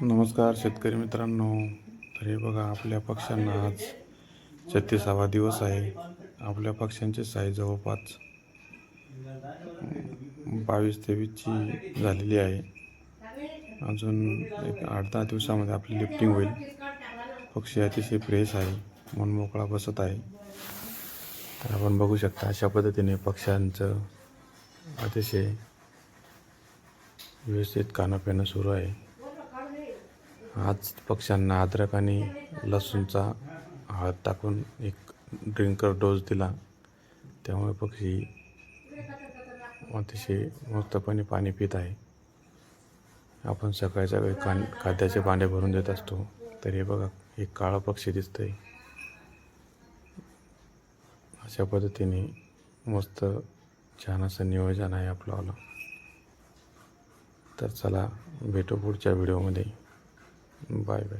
नमस्कार शेतकरी मित्रांनो. तर हे बघा आपल्या पक्ष्यांना आज छत्तीसावा दिवस आहे. आपल्या पक्ष्यांची साईज जवळपास बावीस तेवीसची झालेली आहे. अजून एक आठ दहा दिवसामध्ये आपली लिफ्टिंग होईल. पक्षी अतिशय फ्रेश आहे मन मोकळा बसत आहे. तर आपण बघू शकता अशा पद्धतीने पक्ष्यांचं अतिशय व्यवस्थित खाणं पिणं सुरू आहे. आज पक्ष्यांना अद्रक आणि लसूणचा हळद टाकून एक ड्रिंकर डोस दिला. त्यामुळे पक्षी अतिशय मस्तपणे पाणी पित आहे. आपण सकाळी सकाळी कान खाद्याचे भांडे भरून देत असतो तर हे बघा एक काळं पक्षी दिसतंय. अशा पद्धतीने मस्त छान असं नियोजन आहे आपलं. तर चला भेटू पुढच्या व्हिडिओमध्ये. Bye bye